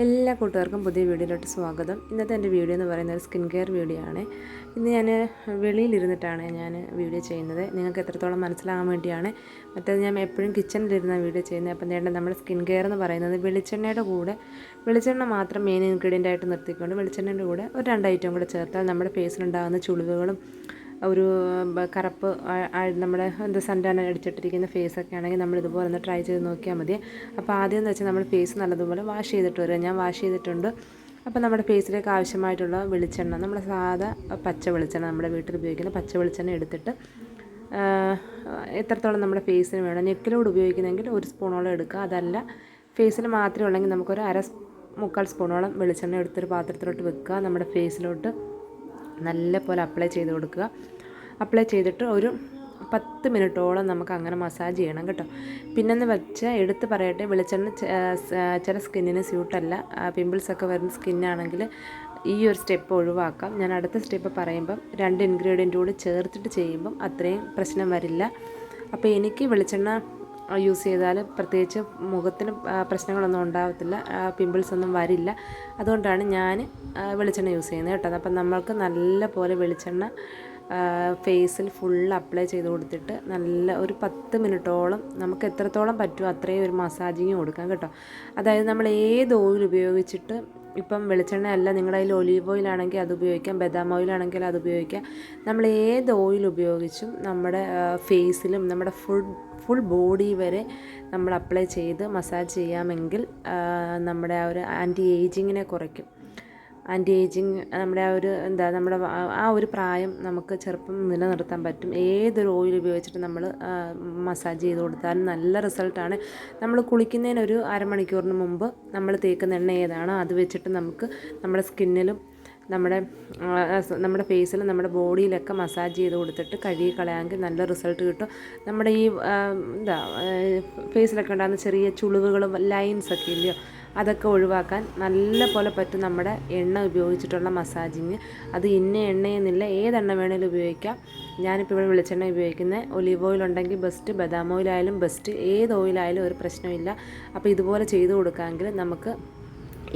എല്ലാ കൂട്ടുകാർക്കും പുതിയ വീഡിയോയിലോട്ട് സ്വാഗതം. ഇന്നത്തെ എന്റെ വീഡിയോ എന്ന് പറയുന്നത് ഒരു സ്കിൻ കെയർ വീഡിയോ ആണ്. ഇന്ന് ഞാൻ വെളിയിലിരുന്നിട്ടാണ് ഞാൻ വീഡിയോ ചെയ്യുന്നത്. നിങ്ങൾക്ക് എത്രത്തോളം മനസ്സിലാകാൻ വേണ്ടിയാണ്. മറ്റേത് ഞാൻ എപ്പോഴും കിച്ചണിലിരുന്ന വീഡിയോ ചെയ്യുന്നത്. അപ്പം നേണ്ട നമ്മുടെ സ്കിൻ കെയർ എന്ന് പറയുന്നത് വെളിച്ചെണ്ണയുടെ കൂടെ വെളിച്ചെണ്ണ മാത്രം മെയിൻ ഇൻഗ്രീഡിയന്റ് ആയിട്ട് നിർത്തിക്കൊണ്ട് വെളിച്ചെണ്ണയുടെ കൂടെ ഒരു രണ്ട് ഐറ്റം കൂടെ ചേർത്താൽ നമ്മുടെ ഫേസിലുണ്ടാകുന്ന ചുളിവുകളും ഒരു കറുപ്പ് നമ്മുടെ എന്ത് സൺടാൻ അടിച്ചിട്ടിരിക്കുന്ന ഫേസൊക്കെ ആണെങ്കിൽ നമ്മൾ ഇതുപോലെ ഒന്ന് ട്രൈ ചെയ്ത് നോക്കിയാൽ മതി. അപ്പോൾ ആദ്യം എന്ന് വെച്ചാൽ നമ്മൾ ഫേസ് നല്ലതുപോലെ വാഷ് ചെയ്തിട്ട് വരിക ഞാൻ വാഷ് ചെയ്തിട്ടുണ്ട്. അപ്പോൾ നമ്മുടെ ഫേസിലേക്ക് ആവശ്യമായിട്ടുള്ള വെളിച്ചെണ്ണ നമ്മൾ സാധാ പച്ച വെളിച്ചെണ്ണ നമ്മുടെ വീട്ടിൽ ഉപയോഗിക്കുന്ന പച്ച വെളിച്ചെണ്ണ എടുത്തിട്ട് എത്രത്തോളം നമ്മുടെ ഫേസിന് വേണം. നെക്കിലോട് ഉപയോഗിക്കുന്നെങ്കിൽ ഒരു സ്പൂണോളം എടുക്കുക. അതല്ല ഫേസിൽ മാത്രമേ ഉള്ളെങ്കിൽ നമുക്കൊരു അര മുക്കാൽ സ്പൂണോളം വെളിച്ചെണ്ണ എടുത്തൊരു പാത്രത്തിലോട്ട് വെക്കുക. നമ്മുടെ ഫേസിലോട്ട് നല്ല പോലെ അപ്ലൈ ചെയ്ത് കൊടുക്കുക. അപ്ലൈ ചെയ്തിട്ട് ഒരു പത്ത് മിനിറ്റോളം നമുക്ക് അങ്ങനെ മസാജ് ചെയ്യണം കേട്ടോ. പിന്നെന്ന് വെച്ചാൽ എടുത്ത് പറയട്ടെ വെളിച്ചെണ്ണ ചില സ്കിന്നിന് സ്യൂട്ടല്ല പിമ്പിൾസൊക്കെ വരുന്ന സ്കിന്നാണെങ്കിൽ ഈ ഒരു സ്റ്റെപ്പ് ഒഴിവാക്കാം. ഞാൻ അടുത്ത സ്റ്റെപ്പ് പറയുമ്പം രണ്ട് ഇൻഗ്രീഡിയന്റ് കൂടി ചേർത്തിട്ട് ചെയ്യുമ്പം അത്രയും പ്രശ്നം വരില്ല. അപ്പോൾ എനിക്ക് വെളിച്ചെണ്ണ യൂസ് ചെയ്താൽ പ്രത്യേകിച്ച് മുഖത്തിന് പ്രശ്നങ്ങളൊന്നും ഉണ്ടാകത്തില്ല പിമ്പിൾസ് ഒന്നും വരില്ല. അതുകൊണ്ടാണ് ഞാൻ വെളിച്ചെണ്ണ യൂസ് ചെയ്യുന്നത് കേട്ടോ. അപ്പം നമ്മൾക്ക് നല്ല പോലെ വെളിച്ചെണ്ണ ഫേസിൽ ഫുൾ അപ്ലൈ ചെയ്ത് കൊടുത്തിട്ട് നല്ല ഒരു പത്ത് മിനിറ്റോളം നമുക്ക് എത്രത്തോളം പറ്റുമോ അത്രയും ഒരു മസാജിങ് കൊടുക്കാം കേട്ടോ. അതായത് നമ്മൾ ഏത് ഓയിൽ ഉപയോഗിച്ചിട്ട് ഇപ്പം വെളിച്ചെണ്ണ അല്ല നിങ്ങളുടെ കയ്യിൽ ഒലീവ് ഓയിലാണെങ്കിൽ അത് ഉപയോഗിക്കാം ബദാം ഓയിലാണെങ്കിൽ അത് ഉപയോഗിക്കാം. നമ്മൾ ഏത് ഓയിൽ ഉപയോഗിച്ചും നമ്മുടെ ഫേസിലും നമ്മുടെ ഫുൾ ഫുൾ ബോഡി വരെ നമ്മൾ അപ്ലൈ ചെയ്ത് മസാജ് ചെയ്യാമെങ്കിൽ നമ്മുടെ ആ ഒരു ആന്റി ഏജിങ്ങിനെ കുറയ്ക്കും. ആന്റി ഏജിങ് നമ്മുടെ ആ ഒരു എന്താ നമ്മുടെ ആ- ഒരു പ്രായം നമുക്ക് ചെറുപ്പം നിലനിർത്താൻ പറ്റും. ഏതൊരു ഓയിൽ ഉപയോഗിച്ചിട്ട് നമ്മൾ മസാജ് ചെയ്ത് കൊടുത്താലും നല്ല റിസൾട്ടാണ് നമ്മൾ കുളിക്കുന്നതിനൊരു അരമണിക്കൂറിന് മുമ്പ് നമ്മൾ തേക്കുന്ന എണ്ണ ഏതാണോ? അത് വെച്ചിട്ട് നമുക്ക് നമ്മുടെ സ്കിന്നിലും നമ്മുടെ നമ്മുടെ ഫേസിലും നമ്മുടെ ബോഡിയിലൊക്കെ മസാജ് ചെയ്ത് കൊടുത്തിട്ട് കഴുകി കളയാമെങ്കിൽ നല്ല റിസൾട്ട് കിട്ടും. നമ്മുടെ ഈ എന്താ ഫേസിലൊക്കെ ഉണ്ടാകുന്ന ചെറിയ ചുളിവുകളും ലൈൻസൊക്കെ ഇല്ലയോ? അതൊക്കെ ഒഴിവാക്കാൻ നല്ല പോലെ പറ്റും നമ്മുടെ എണ്ണ ഉപയോഗിച്ചിട്ടുള്ള മസാജിങ് അത് ഇന്ന എണ്ണയെന്നില്ല ഏതെണ്ണ വേണേലും ഉപയോഗിക്കാം. ഞാനിപ്പോൾ ഇവിടെ വെളിച്ചെണ്ണ ഉപയോഗിക്കുന്നത് ഒലീവ് ഓയിൽ ഉണ്ടെങ്കിൽ ബെസ്റ്റ് ബദാം ഓയിലായാലും ബെസ്റ്റ് ഏത് ഓയിലായാലും ഒരു പ്രശ്നമില്ല. അപ്പോൾ ഇതുപോലെ ചെയ്തു കൊടുക്കാമെങ്കിൽ നമുക്ക്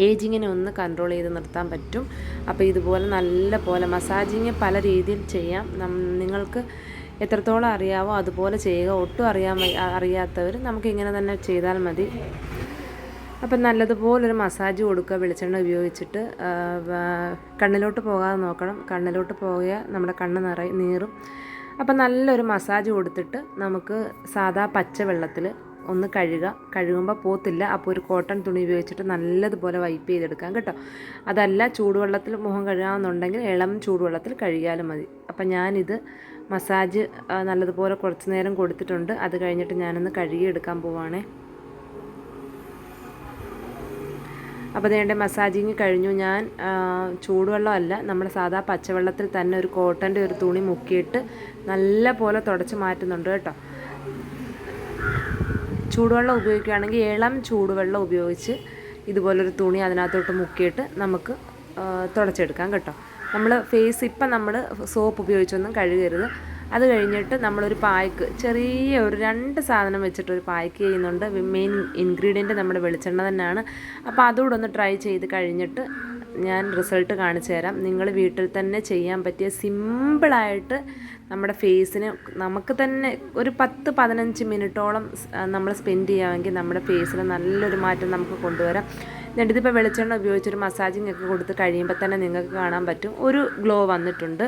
ഏജിങ്ങിനെ ഒന്ന് കൺട്രോൾ ചെയ്ത് നിർത്താൻ പറ്റും. അപ്പോൾ ഇതുപോലെ നല്ല പോലെ മസാജിങ് പല രീതിയിൽ ചെയ്യാം. നിങ്ങൾക്ക് എത്രത്തോളം അറിയാവോ അതുപോലെ ചെയ്യുക. ഒട്ടും അറിയാൻ അറിയാത്തവർ നമുക്ക് ഇങ്ങനെ തന്നെ ചെയ്താൽ മതി. അപ്പം നല്ലതുപോലൊരു മസാജ് കൊടുക്കുക വെളിച്ചെണ്ണ ഉപയോഗിച്ചിട്ട്. കണ്ണിലോട്ട് പോകാതെ നോക്കണം. കണ്ണിലോട്ട് പോയാൽ നമ്മുടെ കണ്ണ് നിറ നീറും. അപ്പം നല്ലൊരു മസാജ് കൊടുത്തിട്ട് നമുക്ക് സാധാ പച്ച വെള്ളത്തിൽ ഒന്ന് കഴുകുക കഴുകുമ്പോൾ പോത്തില്ല. അപ്പോൾ ഒരു കോട്ടൺ തുണി ഉപയോഗിച്ചിട്ട് നല്ലതുപോലെ വൈപ്പ് ചെയ്തെടുക്കാം കേട്ടോ. അതല്ല ചൂടുവെള്ളത്തിൽ മുഖം കഴുകാമെന്നുണ്ടെങ്കിൽ ഇളം ചൂടുവെള്ളത്തിൽ കഴുകിയാലും മതി. അപ്പം ഞാനിത് മസാജ് നല്ലതുപോലെ കുറച്ച് നേരം കൊടുത്തിട്ടുണ്ട്. അത് കഴിഞ്ഞിട്ട് ഞാനൊന്ന് കഴുകിയെടുക്കാൻ പോവാണേ. അപ്പോൾ അതിന്റെ മസാജിങ് കഴിഞ്ഞു. ഞാൻ ചൂടുവെള്ളമല്ല നമ്മുടെ സാധാ പച്ചവെള്ളത്തിൽ തന്നെ ഒരു കോട്ടന്റെ ഒരു തുണി മുക്കിയിട്ട് നല്ല പോലെ തുടച്ച് മാറ്റുന്നുണ്ട് കേട്ടോ. ചൂടുവെള്ളം ഉപയോഗിക്കുകയാണെങ്കിൽ ഇളം ചൂടുവെള്ളം ഉപയോഗിച്ച് ഇതുപോലൊരു തുണി അതിനകത്തോട്ട് മുക്കിയിട്ട് നമുക്ക് തുടച്ചെടുക്കാം കേട്ടോ. നമ്മൾ ഫേസ് ഇപ്പം നമ്മൾ സോപ്പ് ഉപയോഗിച്ചൊന്നും കഴുകരുത്. അത് കഴിഞ്ഞിട്ട് നമ്മളൊരു പായ്ക്ക് ചെറിയ ഒരു രണ്ട് സാധനം വെച്ചിട്ട് വെച്ചിട്ടൊരു പായ്ക്ക് ചെയ്യുന്നുണ്ട്. മെയിൻ ഇൻഗ്രീഡിയന്റ് നമ്മുടെ വെളിച്ചെണ്ണ തന്നെയാണ്. അപ്പോൾ അതുകൂടെ ഒന്ന് ട്രൈ ചെയ്ത് കഴിഞ്ഞിട്ട് ഞാൻ റിസൾട്ട് കാണിച്ചു തരാം. നിങ്ങൾ വീട്ടിൽ തന്നെ ചെയ്യാൻ പറ്റിയ സിമ്പിളായിട്ട് നമ്മുടെ ഫേസിന് നമുക്ക് തന്നെ ഒരു പത്ത് പതിനഞ്ച് മിനിറ്റോളം നമ്മൾ സ്പെൻഡ് ചെയ്യാമെങ്കിൽ നമ്മുടെ ഫേസിന് നല്ലൊരു മാറ്റം നമുക്ക് കൊണ്ടുവരാം. എന്നിട്ട് വെളിച്ചെണ്ണ ഉപയോഗിച്ചൊരു മസാജിങ് ഒക്കെ കൊടുത്ത് കഴിയുമ്പോൾ തന്നെ നിങ്ങൾക്ക് കാണാൻ പറ്റും. ഒരു ഗ്ലോ വന്നിട്ടുണ്ട്.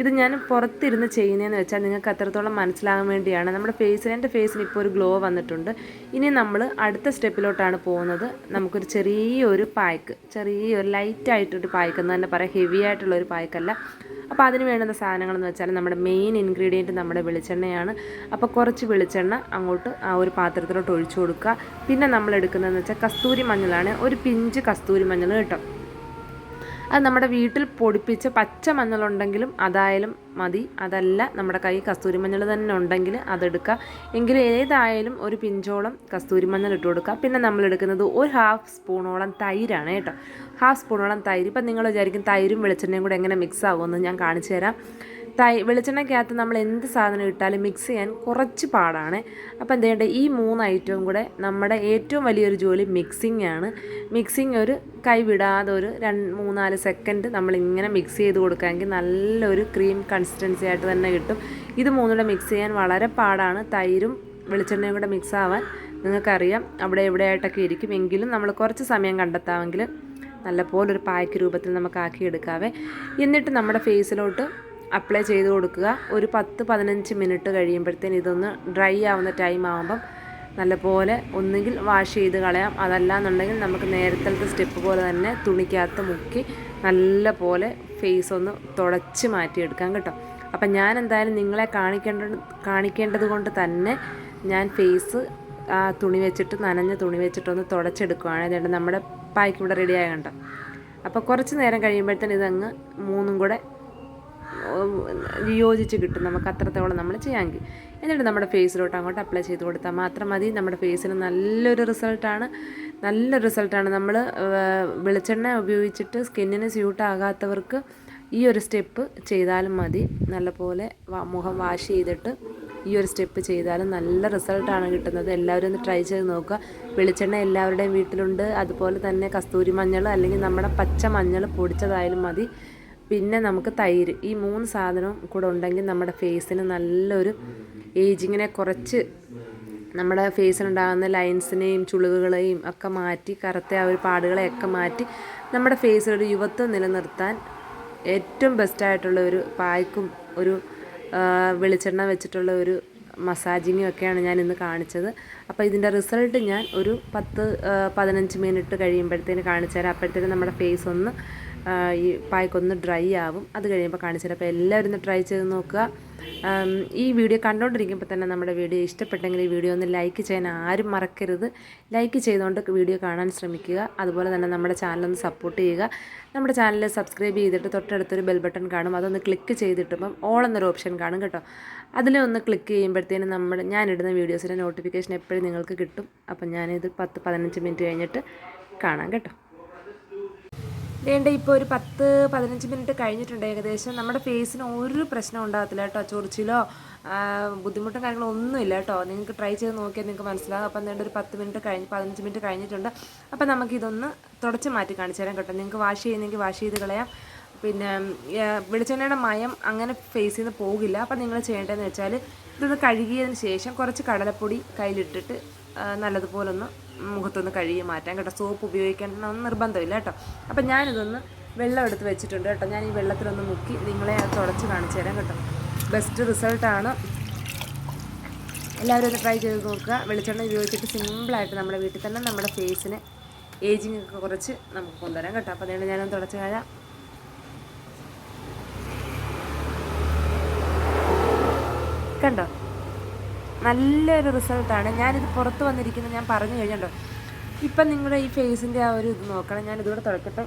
ഇത് ഞാൻ പുറത്തിരുന്ന് ചെയ്യുന്നതെന്ന് വെച്ചാൽ നിങ്ങൾക്ക് അത്രത്തോളം മനസ്സിലാകാൻ വേണ്ടിയാണ്. നമ്മുടെ ഫേസിന് എന്റെ ഫേസിന് ഇപ്പോൾ ഒരു ഗ്ലോ വന്നിട്ടുണ്ട്. ഇനി നമ്മൾ അടുത്ത സ്റ്റെപ്പിലോട്ടാണ് പോകുന്നത്. നമുക്കൊരു ചെറിയൊരു പായ്ക്ക് ചെറിയൊരു ലൈറ്റായിട്ടൊരു പായ്ക്ക് എന്ന് തന്നെ പറയാം. ഹെവി ആയിട്ടുള്ള ഒരു പായ്ക്കല്ല. അപ്പോൾ അതിന് വേണ്ടുന്ന സാധനങ്ങളെന്ന് വെച്ചാൽ നമ്മുടെ മെയിൻ ഇൻഗ്രീഡിയന്റ് നമ്മുടെ വെളിച്ചെണ്ണയാണ്. അപ്പോൾ കുറച്ച് വെളിച്ചെണ്ണ അങ്ങോട്ട് ആ ഒരു പാത്രത്തിലോട്ട് ഒഴിച്ചു കൊടുക്കുക. പിന്നെ നമ്മൾ എടുക്കുന്നതെന്ന് വെച്ചാൽ കസ്തൂരി മഞ്ഞളാണ്. ഒരു പിഞ്ച് കസ്തൂരി മഞ്ഞൾ കേട്ടോ. അത് നമ്മുടെ വീട്ടിൽ പൊടിപ്പിച്ച പച്ച മഞ്ഞളുണ്ടെങ്കിലും അതായാലും മതി. അതല്ല നമ്മുടെ കൈ കസ്തൂരി മഞ്ഞൾ തന്നെ ഉണ്ടെങ്കിൽ അതെടുക്കുക. എങ്കിലും ഏതായാലും ഒരു പിഞ്ചോളം കസ്തൂരി മഞ്ഞൾ ഇട്ട് കൊടുക്കുക. പിന്നെ നമ്മൾ എടുക്കുന്നത് ഒരു ഹാഫ് സ്പൂണോളം തൈരാണ് കേട്ടോ. ഹാഫ് സ്പൂണോളം തൈര്. ഇപ്പം നിങ്ങൾ വിചാരിക്കും തൈരും വെളിച്ചെണ്ണയും കൂടെ എങ്ങനെ മിക്സ് ആകുമെന്ന് ഞാൻ കാണിച്ചു തരാം. തൈ വെളിച്ചെണ്ണയ്ക്കകത്ത് നമ്മൾ എന്ത് സാധനം ഇട്ടാലും മിക്സ് ചെയ്യാൻ കുറച്ച് പാടാണ്. അപ്പോൾ എന്ത് ചെയ്യേണ്ടത് ഈ മൂന്ന് ഐറ്റവും കൂടെ നമ്മുടെ ഏറ്റവും വലിയൊരു ജോലി മിക്സിംഗ് ആണ്. മിക്സിംഗ് ഒരു കൈ വിടാതെ ഒരു രണ്ട് മൂന്നാൽ സെക്കൻഡ് നമ്മളിങ്ങനെ മിക്സ് ചെയ്ത് കൊടുക്കാമെങ്കിൽ നല്ലൊരു ക്രീം കൺസിസ്റ്റൻസി ആയിട്ട് തന്നെ കിട്ടും. ഇത് മൂന്നുകൂടെ മിക്സ് ചെയ്യാൻ വളരെ പാടാണ്. തൈരും വെളിച്ചെണ്ണയും കൂടെ മിക്സ് ആവാൻ നിങ്ങൾക്കറിയാം അവിടെ എവിടെയായിട്ടൊക്കെ ഇരിക്കും. എങ്കിലും നമ്മൾ കുറച്ച് സമയം കണ്ടെത്താമെങ്കിൽ നല്ലപോലെ ഒരു പായ്ക്ക് രൂപത്തിൽ നമുക്ക് ആക്കിയെടുക്കാവേ എന്നിട്ട് നമ്മുടെ ഫേസിലോട്ട് അപ്ലൈ ചെയ്ത് കൊടുക്കുക. ഒരു പത്ത് പതിനഞ്ച് മിനിറ്റ് കഴിയുമ്പോഴത്തേന് ഇതൊന്ന് ഡ്രൈ ആവുന്ന ടൈം ആകുമ്പം നല്ലപോലെ ഒന്നുകിൽ വാഷ് ചെയ്ത് കളയാം. അതല്ലാന്നുണ്ടെങ്കിൽ നമുക്ക് നേരത്തെ സ്റ്റെപ്പ് പോലെ തന്നെ തുണിക്കകത്ത് മുക്കി നല്ല പോലെ ഫേസ് ഒന്ന് തുടച്ച് മാറ്റിയെടുക്കാം കേട്ടോ. അപ്പം ഞാൻ എന്തായാലും നിങ്ങളെ കാണിക്കേണ്ട കാണിക്കേണ്ടത് കൊണ്ട് തന്നെ ഞാൻ ഫേസ് ആ തുണി വെച്ചിട്ട് നനഞ്ഞ തുണി വെച്ചിട്ടൊന്ന് തുടച്ചെടുക്കുകയാണ് അതുകൊണ്ട് നമ്മുടെ പായ്ക്ക് ഇവിടെ റെഡി ആയ കണ്ടോ അപ്പോൾ കുറച്ച് നേരം കഴിയുമ്പോഴത്തേന് ഇതങ്ങ് മൂന്നും കൂടെ യോജിച്ച് കിട്ടും നമുക്ക് അത്രത്തോളം നമ്മൾ ചെയ്യാമെങ്കിൽ. എന്നിട്ട് നമ്മുടെ ഫേസിലോട്ട് അങ്ങോട്ട് അപ്ലൈ ചെയ്ത് കൊടുത്താൽ മാത്രം മതി. നമ്മുടെ ഫേസിന് നല്ലൊരു റിസൾട്ടാണ് നല്ല റിസൾട്ടാണ് നമ്മൾ വെളിച്ചെണ്ണ ഉപയോഗിച്ചിട്ട് സ്കിന്നിന് സ്യൂട്ടാകാത്തവർക്ക് ഈ ഒരു സ്റ്റെപ്പ് ചെയ്താലും മതി. നല്ലപോലെ മുഖം വാഷ് ചെയ്തിട്ട് ഈ ഒരു സ്റ്റെപ്പ് ചെയ്താലും നല്ല റിസൾട്ടാണ് കിട്ടുന്നത്. എല്ലാവരും ഒന്ന് ട്രൈ ചെയ്ത് നോക്കുക. വെളിച്ചെണ്ണ എല്ലാവരുടെയും വീട്ടിലുണ്ട്. അതുപോലെ തന്നെ കസ്തൂരി മഞ്ഞൾ അല്ലെങ്കിൽ നമ്മുടെ പച്ച മഞ്ഞൾ പൊടിച്ചതായാലും മതി. പിന്നെ നമുക്ക് തൈര്. ഈ മൂന്ന് സാധനവും കൂടെ ഉണ്ടെങ്കിൽ നമ്മുടെ ഫേസിന് നല്ലൊരു ഏജിങ്ങിനെ കുറച്ച് നമ്മുടെ ഫേസിനുണ്ടാകുന്ന ലൈൻസിനെയും ചുളിവുകളെയും ഒക്കെ മാറ്റി കറുത്ത ആ ഒരു പാടുകളെയൊക്കെ മാറ്റി നമ്മുടെ ഫേസിലൊരു യുവത്വം നിലനിർത്താൻ ഏറ്റവും ബെസ്റ്റായിട്ടുള്ള ഒരു പായ്ക്കും ഒരു വെളിച്ചെണ്ണ വെച്ചിട്ടുള്ള ഒരു മസാജിങ്ങും ഒക്കെയാണ് ഞാൻ ഇന്ന് കാണിച്ചത്. അപ്പോൾ ഇതിന്റെ റിസൾട്ട് ഞാൻ ഒരു പത്ത് പതിനഞ്ച് മിനിറ്റ് കഴിയുമ്പോഴത്തേന് കാണിച്ചു തരാം നമ്മുടെ ഫേസ് ഒന്ന് ഈ പായ്ക്കൊന്ന് ഡ്രൈ ആവും. അത് കഴിയുമ്പോൾ കാണിച്ചു അപ്പോൾ എല്ലാവരും ഒന്ന് ട്രൈ ചെയ്ത് നോക്കുക. ഈ വീഡിയോ കണ്ടുകൊണ്ടിരിക്കുമ്പോൾ തന്നെ നമ്മുടെ വീഡിയോ ഇഷ്ടപ്പെട്ടെങ്കിൽ ഈ വീഡിയോ ഒന്ന് ലൈക്ക് ചെയ്യാൻ ആരും മറക്കരുത്. ലൈക്ക് ചെയ്തുകൊണ്ട് വീഡിയോ കാണാൻ ശ്രമിക്കുക. അതുപോലെ തന്നെ നമ്മുടെ ചാനലൊന്ന് സപ്പോർട്ട് ചെയ്യുക. നമ്മുടെ ചാനൽ സബ്സ്ക്രൈബ് ചെയ്തിട്ട് തൊട്ടടുത്തൊരു ബെൽ ബട്ടൺ കാണും. അതൊന്ന് ക്ലിക്ക് ചെയ്തിട്ടുമ്പം ഓൾ എന്നൊരു ഓപ്ഷൻ കാണും കേട്ടോ. അതിൽ ഒന്ന് ക്ലിക്ക് ചെയ്യുമ്പോഴത്തേനും നമ്മൾ ഞാനിടുന്ന വീഡിയോസിന്റെ നോട്ടിഫിക്കേഷൻ എപ്പോഴും നിങ്ങൾക്ക് കിട്ടും. അപ്പം ഞാനിത് പത്ത് പതിനഞ്ച് മിനിറ്റ് കഴിഞ്ഞിട്ട് കാണാം കേട്ടോ. വേണ്ട ഇപ്പോൾ ഒരു പത്ത് പതിനഞ്ച് മിനിറ്റ് കഴിഞ്ഞിട്ടുണ്ട് ഏകദേശം. നമ്മുടെ ഫേസിന് ഒരു പ്രശ്നം ഉണ്ടാകത്തില്ല കേട്ടോ ചൊറിച്ചിലോ ബുദ്ധിമുട്ടും കാര്യങ്ങളോ ഒന്നുമില്ല കേട്ടോ. നിങ്ങൾക്ക് ട്രൈ ചെയ്ത് നോക്കിയാൽ നിങ്ങൾക്ക് മനസ്സിലാകും അപ്പം എന്തേണ്ട ഒരു പത്ത് മിനിറ്റ് കഴിഞ്ഞ് പതിനഞ്ച് മിനിറ്റ് കഴിഞ്ഞിട്ടുണ്ട്. അപ്പം നമുക്കിതൊന്ന് തുടച്ച് മാറ്റി കാണിച്ചു തരാം കേട്ടോ. നിങ്ങൾക്ക് വാഷ് ചെയ്യുന്നെങ്കിൽ വാഷ് ചെയ്ത് കളയാം. പിന്നെ വെളിച്ചെണ്ണയുടെ മയം അങ്ങനെ ഫേസിൽ നിന്ന് പോകില്ല. അപ്പം നിങ്ങൾ ചെയ്യേണ്ടതെന്ന് വെച്ചാൽ ഇതൊന്ന് കഴുകിയതിന് ശേഷം കുറച്ച് കടലപ്പൊടി കയ്യിലിട്ടിട്ട് നല്ലതുപോലെ ഒന്ന് മുഖത്തൊന്ന് കഴുകി മാറ്റാം കേട്ടോ. സോപ്പ് ഉപയോഗിക്കണം നിർബന്ധമില്ല കേട്ടോ. അപ്പം ഞാനിതൊന്ന് വെള്ളം എടുത്ത് വെച്ചിട്ടുണ്ട് കേട്ടോ. ഞാൻ ഈ വെള്ളത്തിലൊന്ന് മുക്കി നിങ്ങളെ തുടച്ച് കാണിച്ചു തരാം കേട്ടോ. ബെസ്റ്റ് റിസൾട്ടാണ് എല്ലാവരും ഒന്ന് ട്രൈ ചെയ്ത് നോക്കുക. വെളിച്ചെണ്ണ ഉപയോഗിച്ചിട്ട് സിമ്പിളായിട്ട് നമ്മുടെ വീട്ടിൽ തന്നെ നമ്മുടെ ഫേസിന് ഏജിങ് ഒക്കെ കുറച്ച് നമുക്ക് കൊണ്ടുവരാം കേട്ടോ. അപ്പോൾ അതുകൊണ്ട് ഞാനൊന്ന് തുടച്ച് കഴിയാം കണ്ടോ? നല്ലൊരു റിസൾട്ടാണ്. ഞാനിത് പുറത്ത് വന്നിരിക്കുന്നത് ഞാൻ പറഞ്ഞു കഴിഞ്ഞല്ലോ. ഇപ്പം നിങ്ങളുടെ ഈ ഫേസിന്റെ ആ ഒരു ഇത് നോക്കണം. ഞാൻ ഇതുകൂടെ തുടക്കട്ടെ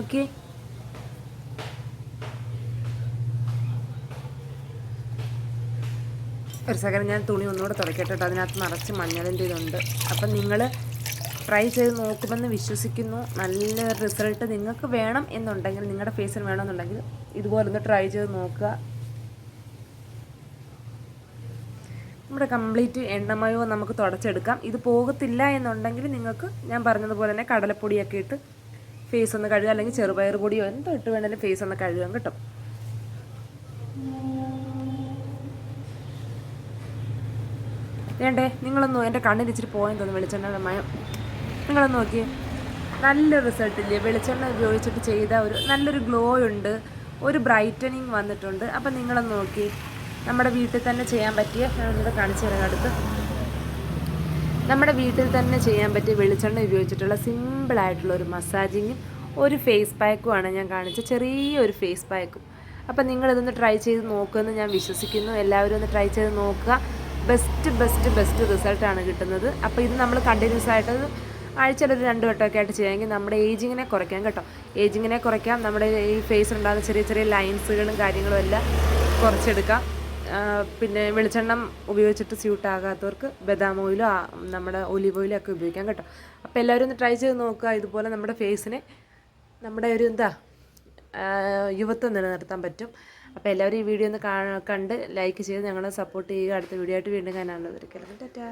ഓക്കെ ഒരു സെക്കൻഡ് ഞാൻ തുണി ഒന്നുകൂടെ തുടക്കട്ടെ അതിനകത്ത് നിറച്ച് മഞ്ഞളിന്റെ ഇതുണ്ട്. അപ്പം നിങ്ങൾ ട്രൈ ചെയ്ത് നോക്കുമെന്ന് വിശ്വസിക്കുന്നു. നല്ല റിസൾട്ട് നിങ്ങൾക്ക് വേണം എന്നുണ്ടെങ്കിൽ നിങ്ങളുടെ ഫേസിൽ വേണമെന്നുണ്ടെങ്കിൽ ഇതുപോലൊന്ന് ട്രൈ ചെയ്ത് നോക്കുക. നമ്മുടെ കംപ്ലീറ്റ് എണ്ണമയോ നമുക്ക് തുടച്ചെടുക്കാം. ഇത് പോകത്തില്ല എന്നുണ്ടെങ്കിൽ നിങ്ങൾക്ക് ഞാൻ പറഞ്ഞതുപോലെ തന്നെ കടലപ്പൊടിയൊക്കെ ഇട്ട് ഫേസ് ഒന്ന് കഴുകുക. അല്ലെങ്കിൽ ചെറുപയർ പൊടിയോ എന്തോ ഇട്ട് വേണമെങ്കിലും ഫേസ് ഒന്ന് കഴുകാൻ കിട്ടും. വേണ്ടേ? നിങ്ങളൊന്നും എന്റെ കണ്ണിൽ ഇച്ചിരി പോയെന്ന് തോന്നുന്നു വെളിച്ചെണ്ണയുടെ മയം. നിങ്ങളൊന്ന് നോക്കിയേ. നല്ല റിസൾട്ട് ഇല്ലേ? വെളിച്ചെണ്ണ ഉപയോഗിച്ചിട്ട് ചെയ്ത ഒരു നല്ലൊരു ഗ്ലോ ഉണ്ട്. ഒരു ബ്രൈറ്റനിങ് വന്നിട്ടുണ്ട്. അപ്പം നിങ്ങളൊന്ന് നോക്കി. നമ്മുടെ വീട്ടിൽ തന്നെ ചെയ്യാൻ പറ്റിയ ഞാനിവിടെ കാണിച്ചു തരാം അടുത്ത്. നമ്മുടെ വീട്ടിൽ തന്നെ ചെയ്യാൻ പറ്റിയ വെളിച്ചെണ്ണ ഉപയോഗിച്ചിട്ടുള്ള സിമ്പിളായിട്ടുള്ള ഒരു മസാജിങ്ങും ഒരു ഫേസ് പാക്കുമാണ് ഞാൻ കാണിച്ച ചെറിയൊരു ഫേസ് പാക്കും അപ്പം നിങ്ങളിതൊന്ന് ട്രൈ ചെയ്ത് നോക്കുമെന്ന് ഞാൻ വിശ്വസിക്കുന്നു. എല്ലാവരും ഒന്ന് ട്രൈ ചെയ്ത് നോക്കുക. ബെസ്റ്റ് ബെസ്റ്റ് ബെസ്റ്റ് റിസൾട്ടാണ് കിട്ടുന്നത്. അപ്പോൾ ഇത് നമ്മൾ കണ്ടിന്യൂസ് ആയിട്ട് ആഴ്ചയിൽ ഒരു രണ്ട് വട്ടമൊക്കെ ആയിട്ട് ചെയ്യാമെങ്കിൽ നമ്മുടെ ഏജിങ്ങിനെ കുറയ്ക്കാം കേട്ടോ. ഏജിങ്ങിനെ കുറയ്ക്കാം. നമ്മുടെ ഈ ഫേസ് ഉണ്ടാകുന്ന ചെറിയ ചെറിയ ലൈൻസുകളും കാര്യങ്ങളും എല്ലാം കുറച്ചെടുക്കാം. പിന്നെ വെളിച്ചെണ്ണം ഉപയോഗിച്ചിട്ട് സ്യൂട്ട് ആകാത്തവർക്ക് ബദാം ഓയിലോ നമ്മുടെ ഒലിവ് ഓയിലോ ഒക്കെ ഉപയോഗിക്കാം കേട്ടോ. അപ്പോൾ എല്ലാവരും ഒന്ന് ട്രൈ ചെയ്ത് നോക്കുക. ഇതുപോലെ നമ്മുടെ ഫേസിനെ നമ്മുടെ ഒരു എന്താ യുവത്വം നിലനിർത്താൻ പറ്റും. അപ്പോൾ എല്ലാവരും ഈ വീഡിയോ ഒന്ന് കണ്ട് ലൈക്ക് ചെയ്ത് ഞങ്ങളെ സപ്പോർട്ട് ചെയ്യുക. അടുത്ത വീഡിയോ ആയിട്ട് വീണ്ടും കാണാനുള്ളവർക്ക് ടാറ്റാ.